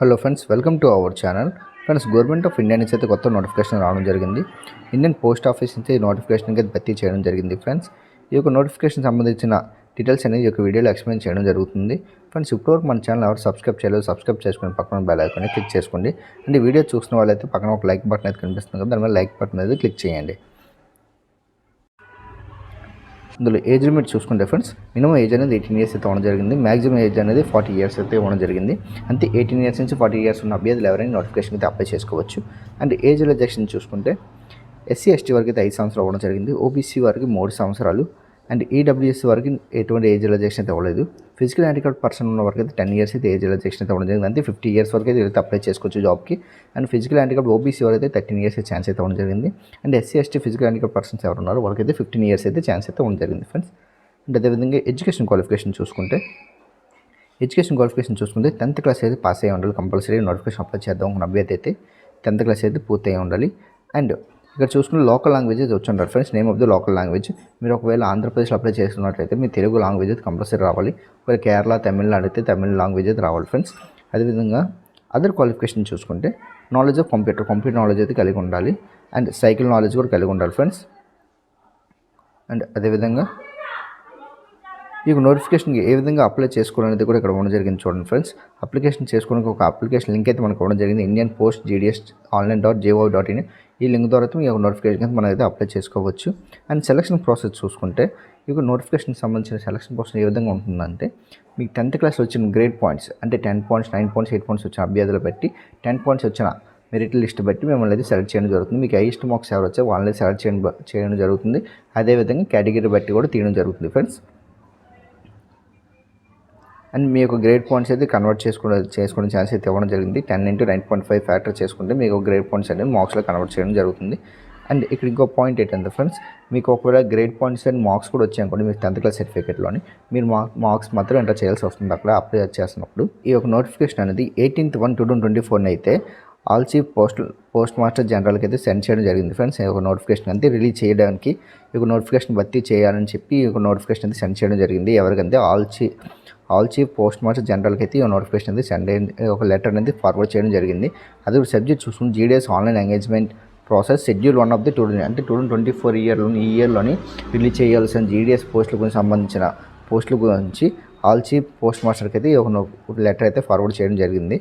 Hello friends welcome to our channel friends government of India నుంచి అయితే కొత్త notification రావడం జరిగింది. ఇండియన్ పోస్ట్ ఆఫీస్ నుంచి నోటిఫికేషన్కి నోటిఫికేషన్ అయితే భర్తీ చేయడం జరిగింది ఫ్రెండ్స్ ఈ యొక్క నోటిఫికేషన్ సంబంధించిన డీటెయిల్స్ అనేది ఈ యొక్క వీడియోలో ఎక్స్ప్లెయిన్ చేయడం జరుగుతుంది. ఫ్రెండ్స్ ఇప్పటివరకు మన ఛానల్ ఎవరు సబ్స్క్రైబ్ చేయలేదు సబ్స్క్రైబ్ చేసుకుని పక్కన బెల్ ఐకాన్ని క్లిక్ చేసుకోండి. అండ్ ఈ వీడియో చూసిన వాళ్ళైతే పక్కన ఒక లైక్ బటన్ అయితే కనిపిస్తుంది కదా దాని మీద లైక్ బటన్ అనేది క్లిక్ చేయండి. ఇందులో ఏజ్ లిమిట్ చూసుకుంటే ఫ్రెండ్స్ మినిమం ఏజ్ అనేది ఎయిటీన్ ఇయర్స్ అయితే ఇవ్వడం జరిగింది. మాక్సిమం ఏజ్ అనేది ఫార్టీ ఇయర్స్ అయితే ఇవ్వడం జరిగింది. అంతే ఎయిటీన్ ఇయర్స్ నుంచి ఫార్టీ ఇయర్స్ ఉన్న అభ్యర్థులు ఎవరైనా నోటిఫికేషన్ అయితే అప్లై చేసుకోవచ్చు. అండ్ ఏజ్ రిజెక్షన్ చూసుకుంటే ఎస్సీ ఎస్టీ వారికి అయితే ఐదు సంవత్సరాలు అవ్వడం జరిగింది. ఓబీసీ వారికి మూడు సంవత్సరాలు. అండ్ ఈడబ్ల్యూఎస్ వరకు ఎటువంటి ఏజ్ రిలాక్సేషన్ అయితే ఇవ్వలేదు ఫిజికల్ హ్యాండిక్యాప్ పర్సన్ ఉన్న వరకు అయితే టెన్ ఇయర్స్ అయితే ఏజ్ రిలాక్సేషన్ అయితే ఇవ్వడం జరిగింది. అంతే ఫిఫ్టీ ఇయర్స్ వరకు అయితే అప్లై చేసుకోవచ్చు జాబ్కి అండ్ ఫిజికల్ హ్యాండిక్యాప్ ఓబీసీ వారు అయితే థర్టీన్ ఇయర్స్ ఛాన్స్ అయితే ఇవ్వడం జరిగింది. And SC ST physical handicap persons ఎవరు ఉన్నారో వాళ్ళకైతే ఫిఫ్టీన్ ఇయర్స్ అయితే ఛాన్స్ అయితే ఉండడం జరిగింది ఫ్రెండ్స్ అండ్ అదేవిధంగా ఎడ్యుకేషన్ క్వాలిఫికేషన్ చూసుకుంటే ఎడ్యుకేషన్ క్వాలిఫికేషన్ చూసుకుంటే టెన్త్ క్లాస్ అయితే పాస్ అయ్యి ఉండాలి. కంపల్సరీ నోటిఫికేషన్ అప్లై చేద్దాం అనుకున్న అభ్యర్థి అయితే టెన్త్ క్లాస్ అయితే పూర్తి అయి ఉండాలి. అండ్ ఇక్కడ చూసుకుంటే local languages వచ్చుంటారు. Friends name of the local language మీరు ఒకవేళ ఆంధ్రప్రదేశ్లో అప్లై చేసుకున్నట్లయితే మీ తెలుగు లాంగ్వేజ్ అయితే కంపల్సరీ రావాలి. ఒకవేళ కేరళ తమిళనాడు అయితే తమిళ లాంగ్వేజ్ అయితే రావాలి ఫ్రెండ్స్ అదేవిధంగా అదర్ క్వాలిఫికేషన్ చూసుకుంటే knowledge of computer computer knowledge అయితే కలిగి ఉండాలి. అండ్ సైకిల్ నాలెడ్జ్ కూడా కలిగి ఉండాలి ఫ్రెండ్స్ అండ్ అదేవిధంగా ఈ నోటిఫికేషన్కి ఏ విధంగా అప్లై చేసుకోవాలనేది కూడా ఇక్కడ ఉండడం జరిగింది చూడండి ఫ్రెండ్స్ అప్లికేషన్ చేసుకోవడానికి ఒక అప్లికేషన్ లింక్ అయితే మనకు ఇవ్వడం జరిగింది. Indian Post GDS online dot J O dot in ఈ లింక్ ద్వారా అయితే మీ యొక్క నోటిఫికేషన్ మనం అయితే అప్లై చేసుకోవచ్చు. అండ్ సెలక్షన్ ప్రాసెస్ చూసుకుంటే ఈ నోటిఫికేషన్కి సంబంధించిన సెలక్షన్ ప్రాసెస్ ఏ విధంగా ఉంటుందంటే మీకు టెన్త్ క్లాస్ వచ్చిన గ్రేడ్ పాయింట్స్ అంటే ten points nine points eight points వచ్చిన అభ్యర్థులు బట్టి టెన్ పాయింట్స్ వచ్చిన మెరిట్ లిస్ట్ బట్టి మిమ్మల్ని అయితే సెలెక్ట్ చేయడం జరుగుతుంది. మీకు హైయెస్ట్ మార్క్స్ ఎవరు వచ్చే వాళ్ళని సెలెక్ట్ చేయడం చేయడం జరుగుతుంది. అదేవిధంగా కేటగిరీ బట్టి కూడా తీయడం జరుగుతుంది. ఫ్రెండ్స్ అండ్ మీ యొక్క గ్రేడ్ పాయింట్స్ అయితే కన్వర్ట్ చేసుకోవడం చేసుకోవడం ఛాన్స్ అయితే ఇవ్వడం జరిగింది. Ten into nine point five factor చేసుకుంటే మీకు గ్రేడ్ పాయింట్స్ అనేది మార్క్స్లో కన్వర్ట్ చేయడం జరుగుతుంది. అండ్ ఇక్కడ ఇంకో పాయింట్ ఏంటంటే ఫ్రెండ్స్ మీకు ఒకవేళ గ్రేడ్ పాయింట్స్ అండ్ మార్క్స్ కూడా వచ్చాయనుకోండి మీకు టెన్త్ క్లాస్ సర్టిఫికేట్లోని మీరు మార్క్స్ మాత్రం ఎంటర్ చేయాల్సి వస్తుంది. అక్కడ అప్లై చేస్తున్నప్పుడు ఈ యొక్క నోటిఫికేషన్ అనేది eighteenth one two thousand twenty ఫోర్ని అయితే all chief post post master జనరల్కి అయితే సెండ్ చేయడం జరిగింది ఫ్రెండ్స్. ఈ యొక్క నోటిఫికేషన్ అంతే రిలీజ్ చేయడానికి ఈ యొక్క నోటిఫికేషన్ భర్తీ చేయాలని చెప్పి ఈ యొక్క నోటిఫికేషన్ అయితే సెండ్ చేయడం జరిగింది. ఎవరికంటే all chief all chief post master జనరల్కి అయితే నోటిఫికేషన్ అనేది సెండ్ ఒక లెటర్ అనేది ఫార్వర్డ్ చేయడం జరిగింది. అది సబ్జెక్ట్ చూసుకుని GDS online engagement process schedule one of the two అంటే టూ థౌసండ్ ట్వంటీ ఫోర్ ఇయర్లోని ఈ ఇయర్లోని రిలీజ్ చేయాల్సిన జీడిఎస్ పోస్టుల గురించి సంబంధించిన పోస్టుల గురించి ఆల్ చీఫ్ పోస్ట్ మాస్టర్కి అయితే ఒక లెటర్ అయితే ఫార్వర్డ్ చేయడం జరిగింది.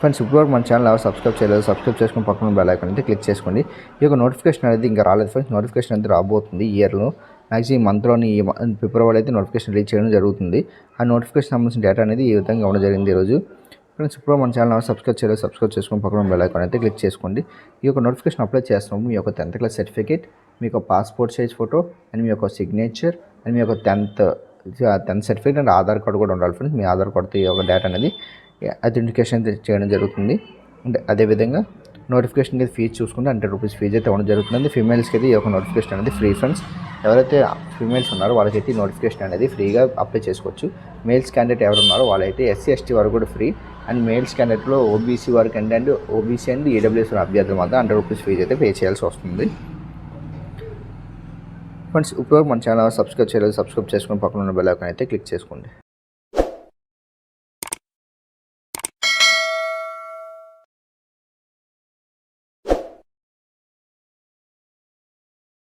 ఫ్రెండ్స్ ఇప్పుడు మన ఛానల్ ఎవరు సబ్స్క్రైబ్ చేయలేదు సబ్స్క్రైబ్ చేసుకుని పక్కన బెల్ ఐకాన్ అయితే క్లిక్ చేసుకోండి. ఈ యొక్క నోటిఫికేషన్ అనేది ఇంకా రాలేదు ఫ్రెండ్స్. నోటిఫికేషన్ అయితే రాబోతుంది ఈ ఇయర్లో. మ్యాక్సిమం మంత్లోని ఈ ఫిబ్రవరి అయితే నోటిఫికేషన్ రిలీజ్ చేయడం జరుగుతుంది. ఆ నోటిఫికేషన్ సంబంధించిన డేటా అనేది ఈ విధంగా ఇవ్వడం జరిగింది ఈరోజు. ఫ్రెండ్స్ ఇప్పుడు మన ఛానల్ సబ్స్క్రైబ్ చేయాలి సబ్స్క్రైబ్ చేసుకుని పక్కన బెల్ ఐకాన్ అయితే క్లిక్ చేసుకోండి. ఈ యొక్క నోటిఫికేషన్ అప్లై చేస్తున్నాము మీ యొక్క టెన్త్ క్లాస్ సర్టిఫికేట్ మీ యొక్క పాస్పోర్ట్ సైజ్ ఫోటో అండ్ మీ యొక్క సిగ్నేచర్ అండ్ మీ యొక్క tenth tenth certificate and Aadhaar card కూడా ఉండాలి ఫ్రెండ్స్ మీ ఆధార్ కార్డుతో ఈ యొక్క డేటా అనేది ఐడెంటిఫికేషన్ చేయడం జరుగుతుంది. అండ్ అదేవిధంగా నోటిఫికేషన్కి అయితే ఫీజు చూసుకుంటే హండ్రెడ్ రూపీస్ ఫీజు అయితే ఇవ్వడం జరుగుతుంది. ఫీమేల్స్కి అయితే ఈ యొక్క నోటిఫికేషన్ అనేది ఫ్రీ ఫ్రెండ్స్ ఎవరైతే ఫీమేల్స్ ఉన్నారో వాళ్ళకైతే నోటిఫికేషన్ అనేది ఫ్రీగా అప్లై చేసుకోవచ్చు. మేల్స్ క్యాండిడేట్ ఎవరు ఉన్నారో వాళ్ళైతే ఎస్సీ ఎస్టీ వారు కూడా ఫ్రీ అండ్ మేల్స్ క్యాండిడేట్లో ఓబీసీ వారికి and and OBC and EWS అభ్యర్థులు మాత్రం హండ్రెడ్ రూపీస్ ఫీజు అయితే పే చేయాల్సి వస్తుంది. ఫ్రెండ్స్ ఇప్పుడు మన ఛానల్ సబ్స్క్రైబ్ చేయలేదు సబ్స్క్రైబ్ చేసుకుని పక్కన ఉన్న బెల్ ఐకాన్ అయితే క్లిక్ చేసుకోండి.